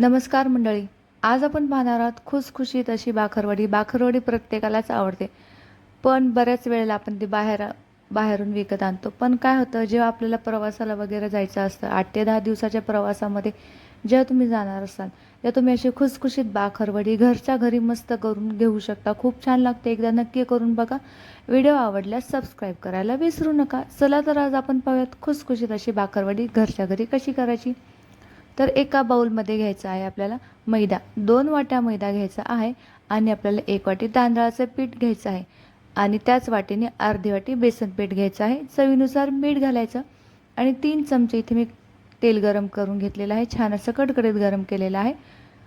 नमस्कार मंडळी. आज आपण पाहणार आहोत खुसखुशीत अशी बाखरवडी. बाखरवडी प्रत्येकालाच आवडते. पण बऱ्याच वेळेला आपण ती बाहेर बाहेरून विकत आणतो. पण काय होतं जेव्हा आपल्याला प्रवासाला वगैरे जायचं असतं आठ ते दहा दिवसाच्या प्रवासामध्ये जेव्हा तुम्ही जाणार असाल तेव्हा तुम्ही अशी खुसखुशीत बाखरवडी घरच्या घरी मस्त करून घेऊ शकता. खूप छान लागते. एकदा नक्की करून बघा. व्हिडिओ आवडल्यास सबस्क्राईब करायला विसरू नका. चला तर आज आपण पाहूयात खुसखुशीत अशी बाखरवडी घरच्या घरी कशी करायची? तर एका बाउलमध्ये घ्यायचा आहे आपल्याला मैदा. दोन वाट्या मैदा घ्यायचा आहे आणि आपल्याला एक वाटी तांदळाचं पीठ घ्यायचं आहे. आणि त्याच वाटीने अर्धी वाटी बेसन पीठ घ्यायचं आहे. चवीनुसार मीठ घालायचं. आणि तीन चमचे इथे मी तेल गरम करून घेतलेलं आहे. छान असं कडकडीत गरम केलेलं आहे.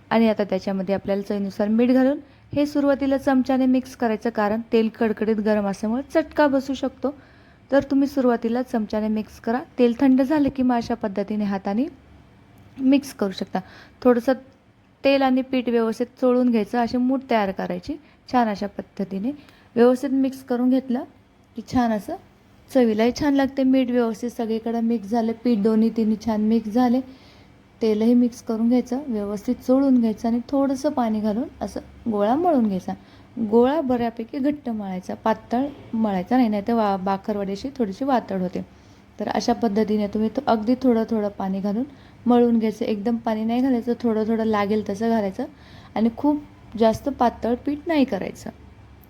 आणि आता त्याच्यामध्ये आपल्याला चवीनुसार मीठ घालून हे सुरुवातीला चमच्याने मिक्स करायचं कारण तेल कडकडीत गरम असल्यामुळे चटका बसू शकतो. तर तुम्ही सुरुवातीला चमच्याने मिक्स करा. तेल थंड झालं की मग अशा पद्धतीने हाताने मिक्स करू शकता. थोडंसं तेल आणि पीठ व्यवस्थित चोळून घ्यायचं अशी मूठ तयार करायची छान अशा पद्धतीने. व्यवस्थित मिक्स करून घेतलं की छान असं चवीलाही छान लागते. मीठ व्यवस्थित सगळीकडे मिक्स झालं पीठ दोन्ही तिन्ही छान मिक्स झाले. तेलही मिक्स करून घ्यायचं व्यवस्थित चोळून घ्यायचं आणि थोडंसं पाणी घालून असं गोळा मळून घ्यायचा. गोळा बऱ्यापैकी घट्ट मळायचा पातळ मळायचा नाही नाही तर वा बाखरवड्याशी थोडीशी वातड होते. तर अशा पद्धतीने तुम्ही तो अगदी थोडं थोडं पाणी घालून मळून घ्यायचं एकदम पाणी नाही घालायचं थोडं थोडं लागेल तसं घालायचं आणि खूप जास्त पातळ पीठ नाही करायचं.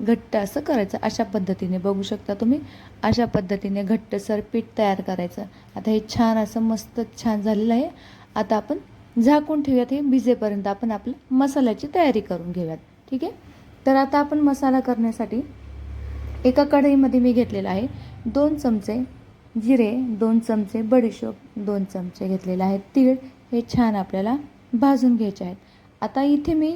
घट्ट असं करायचं अशा पद्धतीने. बघू शकता तुम्ही अशा पद्धतीने घट्टसर पीठ तयार करायचं. आता हे छान असं मस्त छान झालेलं आहे. आता आपण झाकून ठेवूयात हे भिजेपर्यंत आपण आपलं मसाल्याची तयारी करून घेऊयात. ठीक आहे? तर आता आपण मसाला करण्यासाठी एका कढईमध्ये मी घेतलेला आहे दोन चमचे जिरे दोन चमचे बडीशोप दोन चमचे घेतलेले आहेत. तीळ हे छान आपल्याला भाजून घ्यायचे आहेत. आता इथे मी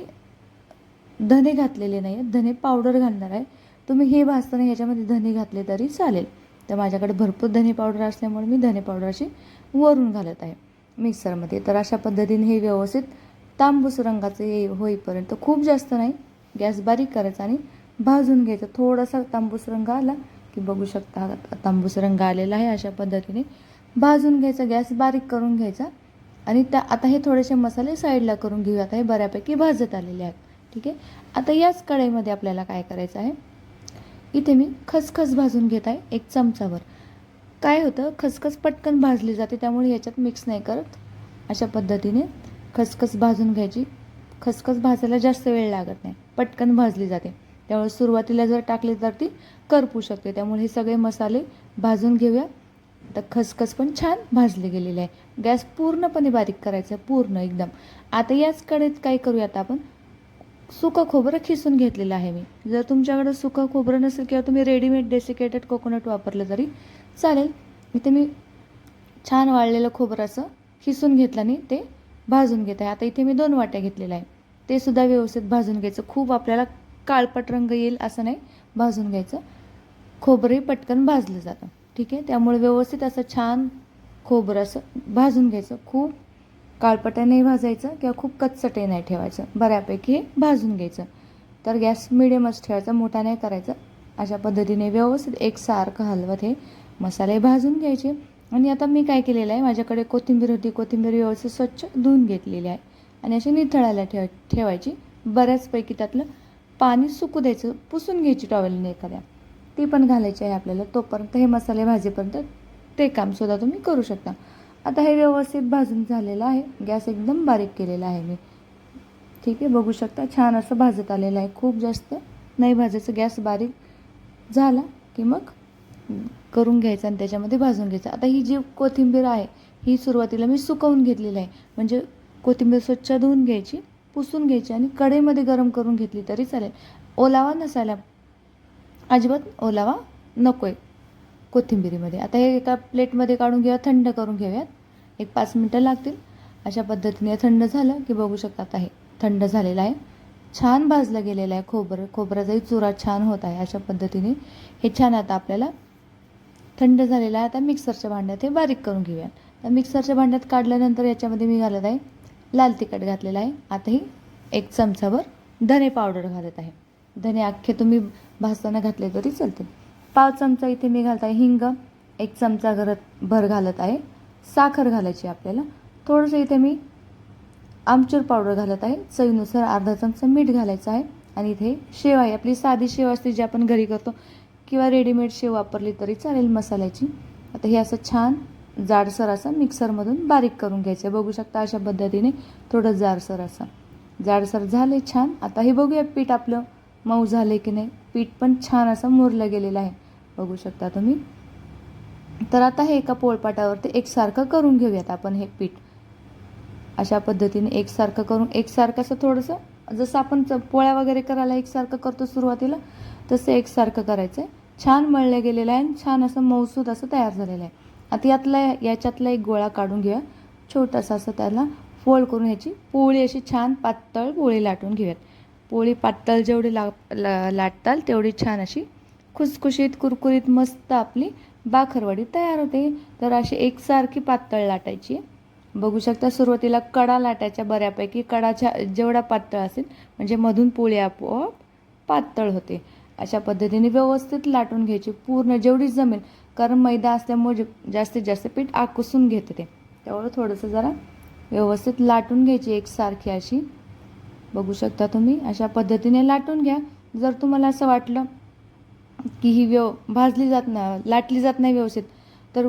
धने घातलेले नाही आहेत धने पावडर घालणार आहे. तुम्ही हे भाजताना ह्याच्यामध्ये धने घातले तरी चालेल. तर माझ्याकडे भरपूर धने पावडर असल्यामुळे मी धने पावडर अशी वरून घालत आहे. मिक्सरमध्ये तर अशा पद्धतीने हे व्यवस्थित तांबूस रंगाचं हे होईपर्यंत खूप जास्त नाही. गॅस बारीक करायचा आणि भाजून घ्यायचं. थोडासा तांबूस रंग आला की बघू शकता तांबूस रंग आलेला आहे अशा पद्धतीने. भाजून घ्यायचा गॅस बारीक करून घ्यायचा. आणि त्या आता हे थोडेसे मसाले साईडला करून घेऊया. आता हे बऱ्यापैकी भाजत आलेले आहेत. ठीक आहे? आता याच कढईमध्ये आपल्याला काय करायचं आहे? इथे मी खसखस भाजून घेत आहे एक चमचावर. काय होतं? खसखस पटकन भाजली जाते त्यामुळे याच्यात मिक्स नाही करत. अशा पद्धतीने खसखस भाजून घ्यायची. खसखस भाजायला जास्त वेळ लागत नाही. पटकन भाजली जाते. त्यामुळे सुरुवातीला जर टाकली तर ती करपू शकते. त्यामुळे हे सगळे मसाले भाजून घेऊया. तर खसखस पण छान भाजले गेलेले आहे. गॅस पूर्णपणे बारीक करायचा पूर्ण एकदम. आता याच कडेत काय करूयात आपण? सुकं खोबरं खिसून घेतलेलं आहे मी. जर तुमच्याकडं सुकं खोबरं नसेल किंवा तुम्ही रेडीमेड डेसिकेटेड कोकोनट वापरलं तरी चालेल. इथे मी छान वाळलेलं खोबरं असं खिसून घेतलं आणि ते भाजून घेत आहे. आता इथे मी दोन वाट्या घेतलेल्या आहे. ते सुद्धा व्यवस्थित भाजून घ्यायचं. खूप आपल्याला काळपट रंग येईल असं नाही. भाजून घ्यायचं. खोबरंही पटकन भाजलं जातं. ठीक आहे? त्यामुळे व्यवस्थित असं छान खोबरं असं भाजून घ्यायचं. खूप काळपटही भाजायचं किंवा खूप कच्चटही नाही ठेवायचं. बऱ्यापैकी हे भाजून घ्यायचं. तर गॅस मिडियमच ठेवायचा मोठा नाही करायचा. अशा पद्धतीने व्यवस्थित एकसारखं हलवत हे मसाले भाजून घ्यायचे. आणि आता मी काय केलेलं आहे? माझ्याकडे कोथिंबीर होती. कोथिंबीर व्यवस्थित स्वच्छ धुवून घेतलेली आहे. आणि अशी निथळायला ठेव ठेवायची. बऱ्याचपैकी त्यातलं पाणी सुकू द्यायचं पुसून घ्यायची टॉवेलने एखाद्या. ती पण घालायची आहे आपल्याला तोपर्यंत हे मसाले भाजीपर्यंत ते कामसुद्धा तुम्ही करू शकता. आता हे व्यवस्थित भाजून झालेलं आहे. गॅस एकदम बारीक केलेला आहे मी. ठीक आहे बघू शकता. छान असं भाजत आलेलं आहे. खूप जास्त नाही भाजायचं. गॅस बारीक झाला की मग करून घ्यायचं आणि त्याच्यामध्ये भाजून घ्यायचं. आता ही जी कोथिंबीर आहे ही सुरुवातीला मी सुकवून घेतलेली आहे. म्हणजे कोथिंबीर स्वच्छ धुवून घ्यायची. पुसून घ्यायची आणि कढईमध्ये गरम करून घेतली तरी चालेल. ओलावा नसायला अजिबात ओलावा नको आहे कोथिंबिरीमध्ये. आता हे एका प्लेटमध्ये काढून घेऊया थंड करून घेऊयात. एक पाच मिनटं लागतील. अशा पद्धतीने थंड झालं की बघू शकतात आता हे थंड झालेलं आहे. छान भाजलं गेलेलं आहे खोबरं खोबऱ्याचाही चुरा छान होत आहे. अशा पद्धतीने हे छान आता आपल्याला थंड झालेलं आहे. आता मिक्सरच्या भांड्यात हे बारीक करून घेऊयात. तर मिक्सरच्या भांड्यात काढल्यानंतर याच्यामध्ये मी घालत आहे लाल तिखट घातलेलं आहे. आताही एक चमचाभर धने पावडर घालत आहे. धने अख्खे तुम्ही भाजताना घातले तरी चालतील. पाव चमचा इथे मी घालत आहे हिंग एक चमचा घरात भर घालत आहे. साखर घालायची आपल्याला. थोडंसं इथे मी आमचूर पावडर घालत आहे. चवीनुसार अर्धा चमचा मीठ घालायचं आहे. आणि इथे शेव आहे. आपली साधी शेव असते जी आपण घरी करतो किंवा रेडीमेड शेव वापरली तरी चालेल मसाल्याची. आता हे असं छान जाडसर असं मिक्सरमधून बारीक करून घ्यायचं. आहे बघू शकता अशा पद्धतीने थोडं जाडसर असं. जाडसर झाले छान. आता हे बघूया पीठ आपलं मऊ झाले की नाही. पीठ पण छान असं मुरलं गेलेलं आहे. बघू शकता तुम्ही. तर आता हे एका पोळपाटावरती एकसारखं करून घेऊयात आपण हे पीठ. अशा पद्धतीने एकसारखं करून एकसारखं असं थोडंसं जसं आपण च- पोळ्या वगैरे करायला एकसारखं करतो सुरुवातीला तसं एकसारखं करायचं आहे छान मळलं गेलेलं आहे आणि छान असं मऊसूद असं तयार झालेलं आहे. आता यातला याच्यातला एक गोळा काढून घेऊया. छोटासा असं त्याला फोल्ड करून ह्याची पोळी अशी छान पातळ पोळी लाटून घेऊयात. पोळी पातळ जेवढी ला लाटताल तेवढी छान अशी खुसखुशीत कुरकुरीत मस्त आपली बाखरवडी तयार होते. तर अशी एकसारखी पातळ लाटायची. आहे. बघू शकता सुरुवातीला कडा लाटायच्या बऱ्यापैकी. कडाच्या जेवढा पातळ असेल म्हणजे मधून पोळी आपोआप पातळ होते. अशा पद्धतीने व्यवस्थित लाटून घ्यायची. पूर्ण जेवढी जमेल कारण मैदा असल्यामुळे जास्तीत जास्त पीठ आकुसून घेते ते. त्यामुळे थोडंसं जरा व्यवस्थित लाटून घ्यायची एकसारखी अशी. बघू शकता तुम्ही अशा पद्धतीने लाटून घ्या. जर तुम्हाला असं वाटलं की ही व्यव भाजली जात नाही लाटली जात नाही व्यवस्थित तर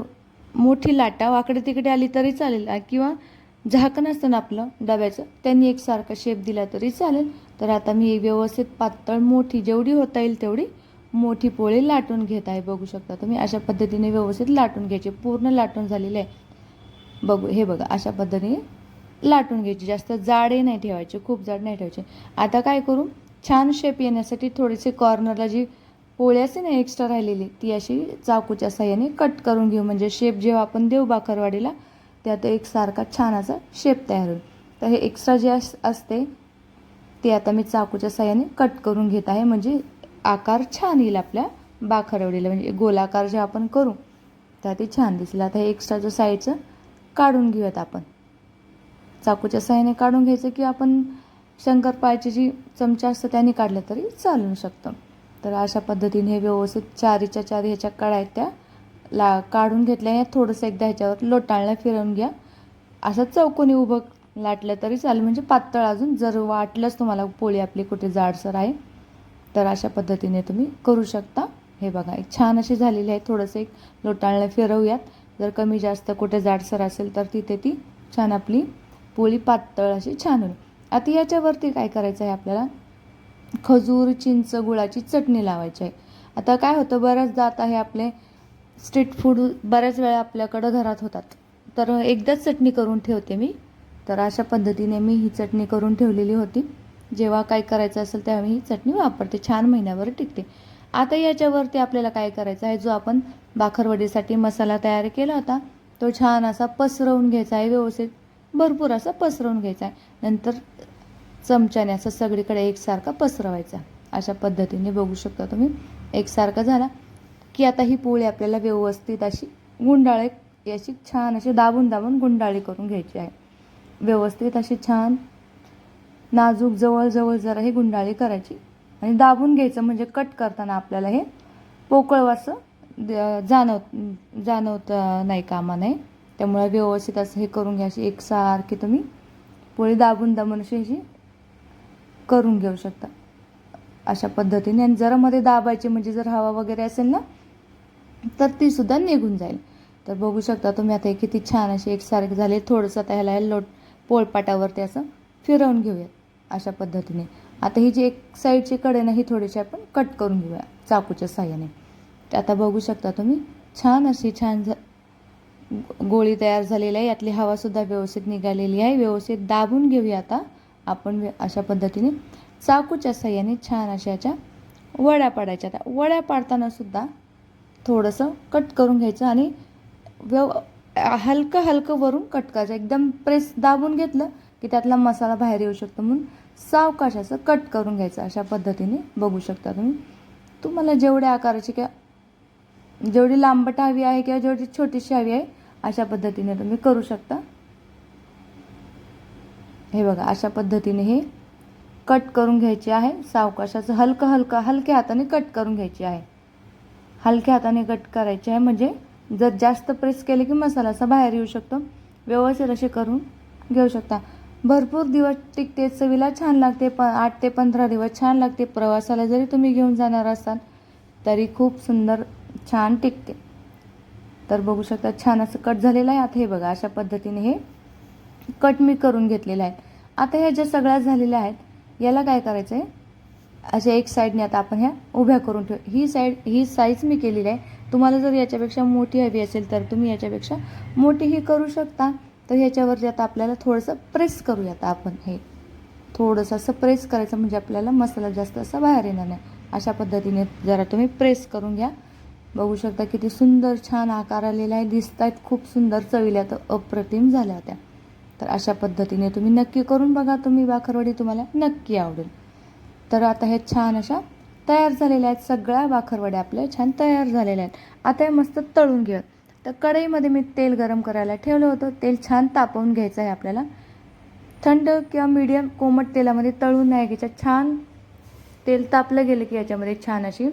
मोठी लाटा वाकडे तिकडे आली तरी चालेल. किंवा झाकण असतं ना आपलं डब्याचं त्यांनी एकसारखा शेप दिला तरी चालेल. तर आता मी व्यवस्थित पातळ मोठी जेवढी होता येईल तेवढी मोठी पोळी लाटून घेत आहे बघू शकता तुम्ही. अशा पद्धतीने व्यवस्थित लाटून घ्यायची. पूर्ण लाटून झालेली आहे. बघू हे बघा अशा पद्धतीने लाटून घ्यायची. जास्त जाडे नाही ठेवायचे खूप जाड नाही ठेवायचे. आता काय करू? छान शेप येण्यासाठी थोडीशी कॉर्नरला जी पोळी असते ना एक्स्ट्रा राहिलेली ती अशी चाकूच्या साह्याने कट करून घेऊ. म्हणजे शेप जेव्हा आपण देऊ बाकरवाडीला त्यात एकसारखा छान असा शेप तयार होईल. तर हे एक्स्ट्रा जे अस असते ते आता मी चाकूच्या साह्याने कट करून घेत आहे. म्हणजे आकार छान येईल आपल्या बाखरवडीला. म्हणजे गोलाकार जे आपण करू तर ते छान दिसेल. आता हे एक्स्ट्राचं साईडचं काढून घेऊयात आपण. चाकूच्या साह्याने काढून घ्यायचं की आपण शंकरपाळ्याची जी चमचा असतं त्याने काढलं तरी चालू शकतं. तर अशा पद्धतीने हे व्यवस्थित चारीच्या चारी ह्याच्या कळ्या आहेत त्या. ला काढून घेतल्या थोडंसं एकदा ह्याच्यावर लोटाळल्या फिरवून घ्या. असं चौकोनी उभं लाटलं तरी चालेल. म्हणजे पातळ अजून जर वाटलंच तुम्हाला पोळी आपली कुठे जाडसर आहे. तर अशा पद्धतीने तुम्ही करू शकता. हे बघा एक छान अशी झालेली आहे. थोडंसं एक लोटाळणं फिरवूयात. जर कमी जास्त कुठे जाडसर असेल तर तिथे ती छान आपली पोळी पातळ अशी छान होईल. आता याच्यावरती काय करायचं आहे आपल्याला? खजूर चिंच गुळाची चटणी लावायची आहे. आता काय होतं बऱ्याचदा आता हे आपले स्ट्रीट फूड बऱ्याच वेळा आपल्याकडं घरात होतात. तर एकदाच चटणी करून ठेवते मी. तर अशा पद्धतीने मी ही चटणी करून ठेवलेली होती. जेव्हा काय करायचं असेल तेव्हा मी ही चटणी वापरते छान महिन्याभर टिकते. आता याच्यावरती आपल्याला काय करायचं आहे जो आपण बाखरवडीसाठी मसाला तयार केला होता तो छान असा पसरवून घ्यायचा आहे व्यवस्थित. भरपूर असा पसरवून घ्यायचा आहे. नंतर चमच्याने असं सगळीकडे एकसारखा पसरवायचा अशा पद्धतीने बघू शकता तुम्ही एकसारखा झाला की आता ही पोळी आपल्याला व्यवस्थित अशी गुंडाळे याची छान अशी दाबून दाबून गुंडाळी करून घ्यायची आहे. व्यवस्थित अशी छान नाजूक जवळजवळ जरा ही गुंडाळी करायची. आणि दाबून घ्यायचं म्हणजे कट करताना आपल्याला हे पोकळवासं द- जाणव जाणवत नाही कामा नाही त्यामुळे व्यवस्थित असं हे करून घ्या अशी एकसारखी तुम्ही पोळी दाबून दाबून अशी अशी करून घेऊ शकता. अशा पद्धतीने. आणि जरा मध्ये दाबायची म्हणजे जर हवा वगैरे असेल ना तर ती सुद्धा निघून जाईल. तर बघू शकता तुम्ही आता हे किती छान अशी एकसारखी झाली. थोडंसं आता ह्याला लोट पोळपाटावरती असं फिरवून घेऊयात अशा पद्धतीने. आता ही जी एक साईडची कडे ना ही थोडीशी आपण कट करून घेऊया चाकूच्या साह्याने. ते आता बघू शकता तुम्ही छान अशी छान झ गोळी तयार झालेली आहे. यातली हवासुद्धा व्यवस्थित निघालेली आहे. व्यवस्थित दाबून घेऊया आता आपण व्य- अशा पद्धतीने. चाकूच्या साह्याने छान अशा याच्या वड्या पाडायच्या. आता वड्या पाडतानासुद्धा थोडंसं कट करून घ्यायचं आणि व्यव हलकं हलकं वरून कट करायचं. एकदम प्रेस दाबून घेतलं की त्यातला मसाला बाहेर येऊ शकतो म्हणून सावकाश असं कट करून घ्यायचं. अशा पद्धतीने बघू शकता तुम्ही. तुम्हाला जेवढ्या आकाराची किंवा जेवढी लांबट हवी आहे किंवा जेवढी छोटीशी हवी आहे अशा पद्धतीने तुम्ही करू शकता. हे बघा अशा पद्धतीने हे कट करून घ्यायची आहे. सावकाशाचं हलकं हलकं हलक्या हाताने कट करून घ्यायची आहे. हलक्या हाताने कट करायची आहे म्हणजे जर जास्त प्रेस केले की मसाला असा बाहेर येऊ शकतो. व्यवस्थित असे करून घेऊ शकता. भरपूर दिवस टिकते चवीला छान लागते प आठ ते पंधरा दिवस छान लागते. प्रवासाला जरी तुम्ही घेऊन जाणार असाल तरी खूप सुंदर छान टिकते. तर बघू शकता छान असं कट झालेलं आहे. आता हे बघा अशा पद्धतीने हे कट मी करून घेतलेलं आहे. आता ह्या ज्या सगळ्या झालेल्या आहेत याला काय करायचं आहे अशा एक साईडने आता आपण ह्या उभ्या करून ठेव ही साईड ही साईज मी केलेली आहे. तुम्हाला जर याच्यापेक्षा मोठी हवी असेल तर तुम्ही याच्यापेक्षा मोठीही करू शकता. तर ह्याच्यावरती आता आपल्याला थोडंसं प्रेस करूयात आपण हे. थोडंसं असं प्रेस करायचं म्हणजे आपल्याला मसाला जास्त असा बाहेर येणार नाही. अशा पद्धतीने जरा तुम्ही प्रेस करून घ्या. बघू शकता किती सुंदर छान आकार आलेला आहे. दिसत आहेत खूप सुंदर चवील्या तर अप्रतिम झाल्या होत्या. तर अशा पद्धतीने तुम्ही नक्की करून बघा. तुम्ही बाखरवडी तुम्हाला नक्की आवडेल. तर आता हे छान अशा तयार झालेल्या आहेत. सगळ्या बाखरवड्या आपल्या छान तयार झालेल्या आहेत. आता हे मस्त तळून घेऊयात. तर कढईमध्ये मी तेल गरम करायला ठेवलं होतं. तेल छान तापवून घ्यायचं आहे आपल्याला. थंड किंवा मीडियम कोमट तेलामध्ये तळून नाही घ्यायचं. छान तेल तापलं गेलं की याच्यामध्ये छान अशी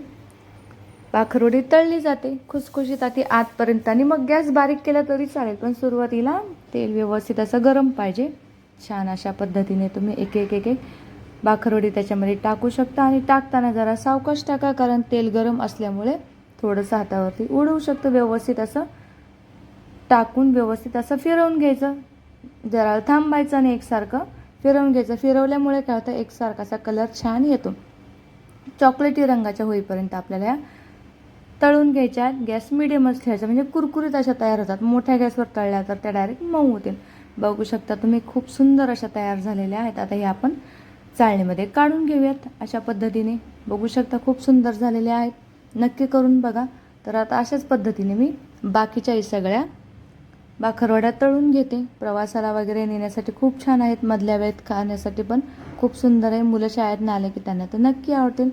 पाखरोडी तळली जाते. खुसखुशीत आती आतपर्यंत. आणि मग गॅस बारीक केला तरी चालेल पण सुरुवातीला तेल व्यवस्थित असं गरम पाहिजे. छान अशा पद्धतीने तुम्ही एक एक एक एक बाखरोडी त्याच्यामध्ये टाकू शकता. आणि टाकताना जरा सावकाश टाका कारण तेल गरम असल्यामुळे थोडंसं हातावरती उडवू शकतं व्यवस्थित असं. टाकून व्यवस्थित असं फिरवून घ्यायचं. जरा थांबायचं आणि एकसारखं फिरवून घ्यायचं. फिरवल्यामुळे काय होतं? एकसारखा असा कलर छान येतो. चॉकलेटी रंगाच्या होईपर्यंत आपल्याला या तळून घ्यायच्या. आहेत गॅस मिडियमच ठेवायचा. म्हणजे कुरकुरीत अशा तयार होतात. मोठ्या गॅसवर तळल्या तर त्या डायरेक्ट मऊ होतील. बघू शकता तुम्ही खूप सुंदर अशा तयार झालेल्या आहेत. आता हे आपण चाळणीमध्ये काढून घेऊयात. अशा पद्धतीने बघू शकता खूप सुंदर झालेल्या आहेत. नक्की करून बघा. तर आता अशाच पद्धतीने मी बाकीच्याही सगळ्या बाखरवड्या तळून घेते. प्रवासाला वगैरे नेण्यासाठी खूप छान आहेत मधल्या वेळेत खाण्यासाठी पण खूप सुंदर आहे. मुलं शाळेत आले की त्यांना तर नक्की आवडतील